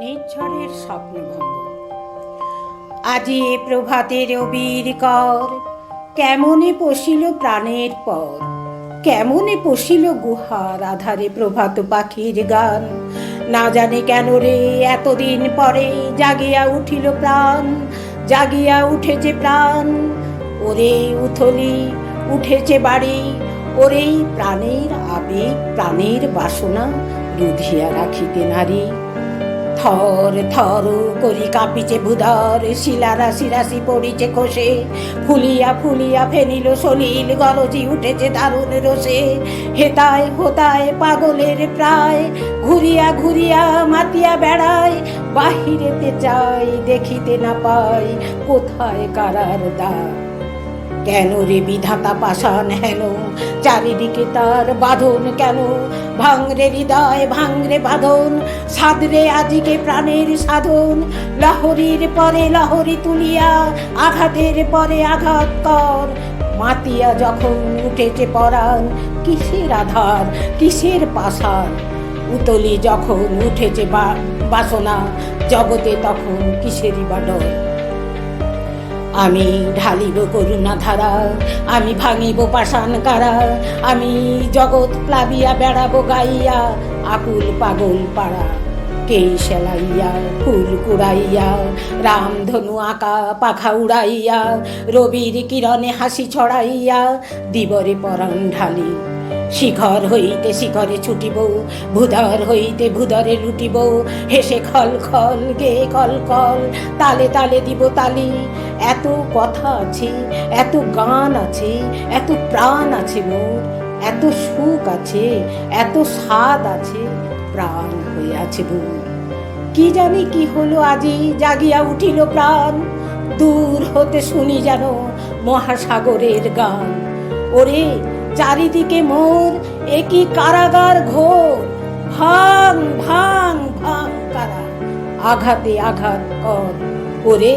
নির্ঝরের স্বপ্নভঙ্গ আজি এ প্রভাতে রবির কর, কেমনে পশিল প্রাণের পর? কেমনে পশিল গুহার আধারে প্রভাত পাখির গান? না জানে কেন রে, এতদিন পরে জাগিয়া উঠিল প্রাণ, জাগিয়া উঠেছে প্রাণ। ওরে উথলি, উঠেছে বাড়ি, ওরেই প্রাণের আবেগ, প্রাণের বাসনা রুধিয়া রাখিতে নারী। থর থর করি কাঁপিছে ভুধর শিলা রাশি রাশি পড়িছে খসে। ফুলিয়া ফুলিয়া ফেনিল সলিল গরজি উঠেছে দারুণ রসে। হেতায় হোতায় পাগলের প্রায়, ঘুরিয়া ঘুরিয়া মাতিয়া বেড়ায়। বাহিরেতে চাই, দেখিতে না পাই, কোথায় কারার দ্বার কেন রে বিধাতা পাষাণ হেন? চারিদিকে তার বাঁধন কেন? ভাঙরে হৃদয় ভাঙরে বাঁধন সাদরে আজিকে প্রাণের সাধন। লহরীর পরে লহরী তুলিয়া, আঘাতের পরে আঘাত কর। মাতিয়া যখন উঠেছে পরাণ, কিসের আধার, কিসের পাশার উতলি যখন উঠেছে বাসনা, জগতে তখন কিসেরই বা আমি ঢালিব করুণা ধারা আমি ভাঙিব পাষাণ কারা আমি জগৎ প্লাবিয়া বেড়াবো গাইয়া, আকুল পাগল পাড়া, কে সেলাইয়া, ফুল কুড়াইয়া, রামধনু আঁকা পাখা উড়াইয়া, রবির কিরণে হাসি ছড়াইয়া, দিবরে পরাণ ঢালি, শিখর হইতে শিখরে ছুটিব, ভূধর হইতে ভূধরে লুটিব, হেসে খল খল, গে কল কল তালে তালে দিব তালি এত কথা আছে, এত গান আছে, এত প্রাণ আছে মোর, এত সুখ আছে, এত স্বাদ আছে, প্রাণ হয়ে আছে বুক কি জানি কি হলো আজি জাগিয়া উঠিল প্রাণ, দূর হতে শুনি যেন মহাসাগরের গান। ওরে চারিদিকে মোর একই কারাগার ঘোর, ভাং ভাং ভাং কারা আঘাতে আঘাত কর। ওরে